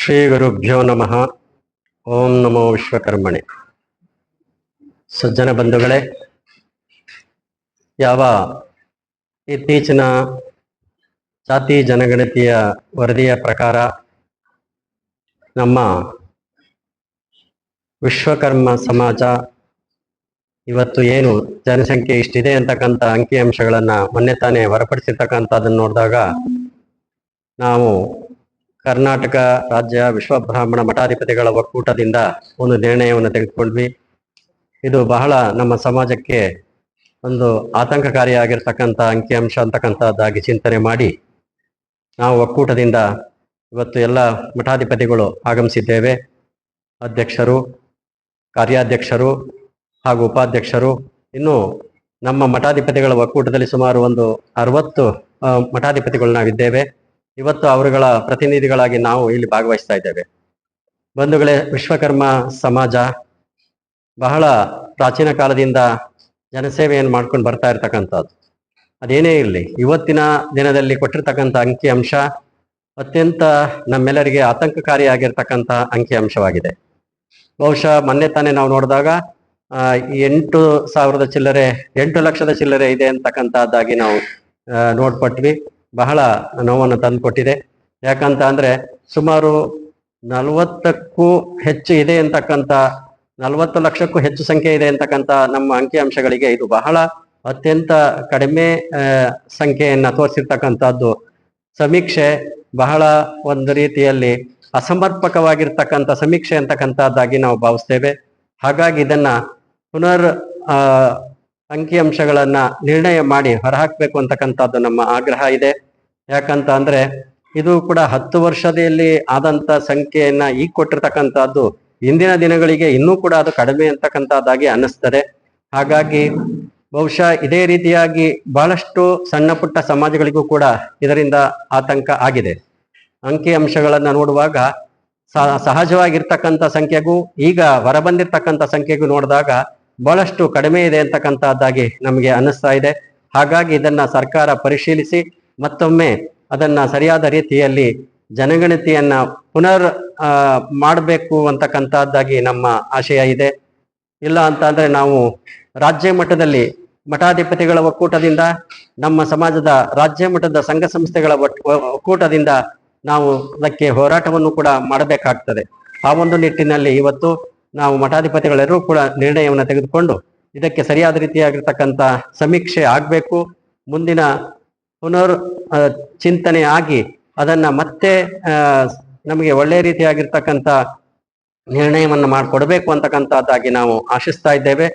ಶ್ರೀ ಗುರುಭ್ಯೋ ನಮಃ. ಓಂ ನಮೋ ವಿಶ್ವಕರ್ಮಣೆ. ಸಜ್ಜನ ಬಂಧುಗಳೇ, ಯಾವ ಇತ್ತೀಚಿನ ಜಾತಿ ಜನಗಣತಿಯ ವರದಿಯ ಪ್ರಕಾರ ನಮ್ಮ ವಿಶ್ವಕರ್ಮ ಸಮಾಜ ಇವತ್ತು ಏನು ಜನಸಂಖ್ಯೆ ಇಷ್ಟಿದೆ ಅಂತಕ್ಕಂಥ ಅಂಕಿಅಂಶಗಳನ್ನು ಮೊನ್ನೆ ತಾನೇ ಹೊರಪಡಿಸಿರ್ತಕ್ಕಂಥದ್ದನ್ನು ನೋಡಿದಾಗ ನಾವು ಕರ್ನಾಟಕ ರಾಜ್ಯ ವಿಶ್ವ ಬ್ರಾಹ್ಮಣ ಮಠಾಧಿಪತಿಗಳ ಒಕ್ಕೂಟದಿಂದ ಒಂದು ನಿರ್ಣಯವನ್ನು ತೆಗೆದುಕೊಂಡ್ವಿ. ಇದು ಬಹಳ ನಮ್ಮ ಸಮಾಜಕ್ಕೆ ಒಂದು ಆತಂಕಕಾರಿಯಾಗಿರ್ತಕ್ಕಂಥ ಅಂಕಿಅಂಶ ಅಂತಕ್ಕಂಥದ್ದಾಗಿ ಚಿಂತನೆ ಮಾಡಿ ನಾವು ಒಕ್ಕೂಟದಿಂದ ಇವತ್ತು ಎಲ್ಲ ಮಠಾಧಿಪತಿಗಳು ಆಗಮಿಸಿದ್ದೇವೆ. ಅಧ್ಯಕ್ಷರು, ಕಾರ್ಯಾಧ್ಯಕ್ಷರು ಹಾಗೂ ಉಪಾಧ್ಯಕ್ಷರು. ಇನ್ನು ನಮ್ಮ ಮಠಾಧಿಪತಿಗಳ ಒಕ್ಕೂಟದಲ್ಲಿ ಸುಮಾರು ಒಂದು ಅರವತ್ತು ಮಠಾಧಿಪತಿಗಳು ನಾವಿದ್ದೇವೆ. ಇವತ್ತು ಅವರುಗಳ ಪ್ರತಿನಿಧಿಗಳಾಗಿ ನಾವು ಇಲ್ಲಿ ಭಾಗವಹಿಸ್ತಾ ಇದ್ದೇವೆ. ಬಂಧುಗಳೇ, ವಿಶ್ವಕರ್ಮ ಸಮಾಜ ಬಹಳ ಪ್ರಾಚೀನ ಕಾಲದಿಂದ ಜನಸೇವೆಯನ್ನು ಮಾಡ್ಕೊಂಡು ಬರ್ತಾ ಇರ್ತಕ್ಕಂಥದ್ದು. ಅದೇನೇ ಇರಲಿ, ಇವತ್ತಿನ ದಿನದಲ್ಲಿ ಕೊಟ್ಟಿರ್ತಕ್ಕಂಥ ಅಂಕಿ ಅಂಶ ಅತ್ಯಂತ ನಮ್ಮೆಲ್ಲರಿಗೆ ಆತಂಕಕಾರಿಯಾಗಿರ್ತಕ್ಕಂಥ ಅಂಕಿ ಅಂಶವಾಗಿದೆ. ಬಹುಶಃ ಮೊನ್ನೆ ತಾನೇ ನಾವು ನೋಡಿದಾಗ ಎಂಟು ಸಾವಿರದ ಚಿಲ್ಲರೆ, ಎಂಟು ಲಕ್ಷದ ಚಿಲ್ಲರೆ ಇದೆ ಅಂತಕ್ಕಂಥದ್ದಾಗಿ ನಾವು ನೋಡ್ಪಟ್ವಿ. ಬಹಳ ನೋವನ್ನು ತಂದುಕೊಟ್ಟಿದೆ. ಯಾಕಂತ ಅಂದ್ರೆ ಸುಮಾರು ನಲವತ್ತಕ್ಕೂ ಹೆಚ್ಚು ಇದೆ ಅಂತಕ್ಕಂಥ, ನಲವತ್ತು ಲಕ್ಷಕ್ಕೂ ಹೆಚ್ಚು ಸಂಖ್ಯೆ ಇದೆ ಅಂತಕ್ಕಂಥ ನಮ್ಮ ಅಂಕಿಅಂಶಗಳಿಗೆ ಇದು ಬಹಳ ಅತ್ಯಂತ ಕಡಿಮೆ ಸಂಖ್ಯೆಯನ್ನು ತೋರಿಸಿರ್ತಕ್ಕಂಥದ್ದು. ಸಮೀಕ್ಷೆ ಬಹಳ ಒಂದು ರೀತಿಯಲ್ಲಿ ಅಸಮರ್ಪಕವಾಗಿರ್ತಕ್ಕಂಥ ಸಮೀಕ್ಷೆ ಅಂತಕ್ಕಂಥದ್ದಾಗಿ ನಾವು ಭಾವಿಸ್ತೇವೆ. ಹಾಗಾಗಿ ಇದನ್ನ ಪುನರ್ ಅಂಕಿಅಂಶಗಳನ್ನ ನಿರ್ಣಯ ಮಾಡಿ ಹೊರಹಾಕ್ಬೇಕು ಅಂತಕ್ಕಂಥದ್ದು ನಮ್ಮ ಆಗ್ರಹ ಇದೆ. ಯಾಕಂತ ಅಂದ್ರೆ ಇದು ಕೂಡ ಹತ್ತು ವರ್ಷದಲ್ಲಿ ಆದಂತ ಸಂಖ್ಯೆಯನ್ನ ಈಗ ಕೊಟ್ಟಿರ್ತಕ್ಕಂಥದ್ದು ಇಂದಿನ ದಿನಗಳಿಗೆ ಇನ್ನೂ ಕೂಡ ಅದು ಕಡಿಮೆ ಅಂತಕ್ಕಂಥದ್ದಾಗಿ ಅನ್ನಿಸ್ತದೆ. ಹಾಗಾಗಿ ಬಹುಶಃ ಇದೇ ರೀತಿಯಾಗಿ ಬಹಳಷ್ಟು ಸಣ್ಣ ಪುಟ್ಟ ಸಮಾಜಗಳಿಗೂ ಕೂಡ ಇದರಿಂದ ಆತಂಕ ಆಗಿದೆ. ಅಂಕಿ ಅಂಶಗಳನ್ನು ನೋಡುವಾಗ ಸಹಜವಾಗಿರ್ತಕ್ಕಂಥ ಸಂಖ್ಯೆಗೂ ಈಗ ಹೊರಬಂದಿರ್ತಕ್ಕಂಥ ಸಂಖ್ಯೆಗೂ ನೋಡಿದಾಗ ಬಹಳಷ್ಟು ಕಡಿಮೆ ಇದೆ ಅಂತಕ್ಕಂಥದ್ದಾಗಿ ನಮಗೆ ಅನ್ನಿಸ್ತಾ ಇದೆ. ಹಾಗಾಗಿ ಇದನ್ನ ಸರ್ಕಾರ ಪರಿಶೀಲಿಸಿ ಮತ್ತೊಮ್ಮೆ ಅದನ್ನ ಸರಿಯಾದ ರೀತಿಯಲ್ಲಿ ಜನಗಣತಿಯನ್ನ ಪುನರ್ ಮಾಡಬೇಕು ಅಂತಕ್ಕಂಥದ್ದಾಗಿ ನಮ್ಮ ಆಶಯ ಇದೆ. ಇಲ್ಲ ಅಂತ ನಾವು ರಾಜ್ಯ ಮಟ್ಟದಲ್ಲಿ ಮಠಾಧಿಪತಿಗಳ ಒಕ್ಕೂಟದಿಂದ, ನಮ್ಮ ಸಮಾಜದ ರಾಜ್ಯ ಮಟ್ಟದ ಸಂಘ ಸಂಸ್ಥೆಗಳ ಒಕ್ಕೂಟದಿಂದ ನಾವು ಅದಕ್ಕೆ ಹೋರಾಟವನ್ನು ಕೂಡ ಮಾಡಬೇಕಾಗ್ತದೆ. ಆ ಒಂದು ನಿಟ್ಟಿನಲ್ಲಿ ಇವತ್ತು ನಾವು ಮಠಾಧಿಪತಿಗಳೆಲ್ಲರೂ ಕೂಡ ನಿರ್ಣಯವನ್ನು ತೆಗೆದುಕೊಂಡು ಇದಕ್ಕೆ ಸರಿಯಾದ ರೀತಿಯಾಗಿರ್ತಕ್ಕಂಥ ಸಮೀಕ್ಷೆ ಆಗಬೇಕು. ಮುಂದಿನ ಪುನರ್ ಚಿಂತನೆ ಆಗಿ ಅದನ್ನ ಮತ್ತೆ ನಮಗೆ ಒಳ್ಳೆ ರೀತಿಯಾಗಿರ್ತಕ್ಕಂಥ ನಿರ್ಣಯವನ್ನು ಮಾಡಿಕೊಡ್ಬೇಕು ಅಂತಕ್ಕಂಥದ್ದಾಗಿ ನಾವು ಆಶಿಸ್ತಾ ಇದ್ದೇವೆ.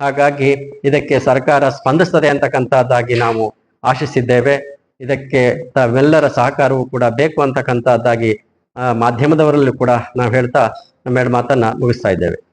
ಹಾಗಾಗಿ ಇದಕ್ಕೆ ಸರ್ಕಾರ ಸ್ಪಂದಿಸ್ತದೆ ಅಂತಕ್ಕಂಥದ್ದಾಗಿ ನಾವು ಆಶಿಸಿದ್ದೇವೆ. ಇದಕ್ಕೆ ತಾವೆಲ್ಲರ ಸಹಕಾರವೂ ಕೂಡ ಬೇಕು ಅಂತಕ್ಕಂಥದ್ದಾಗಿ ಮಾಧ್ಯಮದವರಲ್ಲೂ ಕೂಡ ನಾವು ಹೇಳ್ತಾ ಎರಡು ಮಾತನ್ನ ಮುಗಿಸ್ತಾ ಇದ್ದೇವೆ.